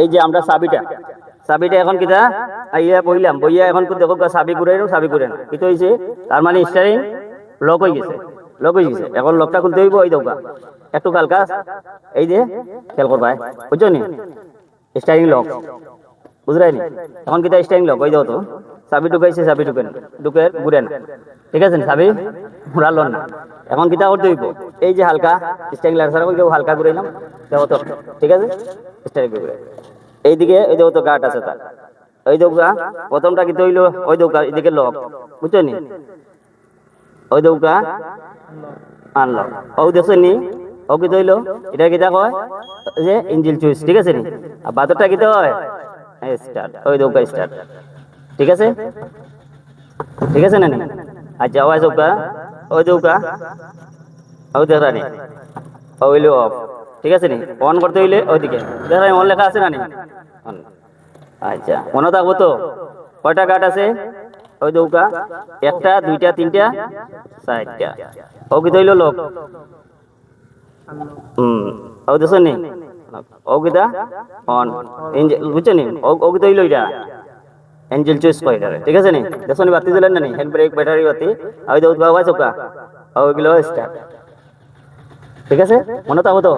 এই যে আমরা চাবিটা চাবিটা এখন কিতা? আইয়া বইলাম। বইয়া এখন দেখো চাবি ঘুরাই চাবি ঘুরে না কিন্তু হয়েছে তার মানে স্টারিং লক গেছে। লক হয়ে গেছে। এখন লকটা খুলতে হইব ওই দৌকা একটু কালকা। এই যে, খেয়াল করবা বুঝছ নি? স্টারিং লক বুঝলাই নি? এখন কিতা স্টারিং লক ওই দাও তো। চাবি ঢুকাইছে চাবি ঢুকেন ঢুকে ঘুরে না। ঠিক আছে চাবি ঘুরালো না। এখন কিতা করতে হইব? এই যে হালকা স্টারিং লাগার ওই কেউ হালকা ঘুরাইলাম দেখো তো। ঠিক আছে? স্টারিং ঘুরে এইদিকে ওই দেখো তো গাট আছে তার। ওই দৌকা প্রথমটা কিন্তু হইল ওই দৌকা এদিকে লক বুঝছ নি? ওই দৌকা আনলক ও দেখছ নি? ও কি হইল এটা কিতা কয়? যে ইঞ্জিল চুইস ঠিক আছে নি? আর বাদরটা কিতা হয়? স্টার্ট ওই দৌকা স্টার্ট ঠিক আছে? ঠিক আছে না আচ্ছা ওই দৌকা ওই দৌকা ওই দেখা নি ওইলো অফ ঠিক আছে নি? অন করতে হইলে ওইদিকে। দেখা অন লেখা আছে না নি আচ্ছা মনে থাকব তো? কয়টা কাঠ আছে? ওই দৌকা একটা, দুইটা, তিনটা, চারটা। ও কি তৈল লোক হুম। ও দেশ নি? ও কিতা অন বুঝছ নি? ও কি তৈল এটা? এঞ্জেল চুইস কয় এটারে ঠিক আছে নি? দেখো নি বাতি জ্বলেন না নি? হ্যান্ড ব্রেক ব্যাটারি বাতি। ওই দৌদ বাবা চোকা। ওইগুলো স্টার্ট ঠিক আছে? মনে থাকব তো?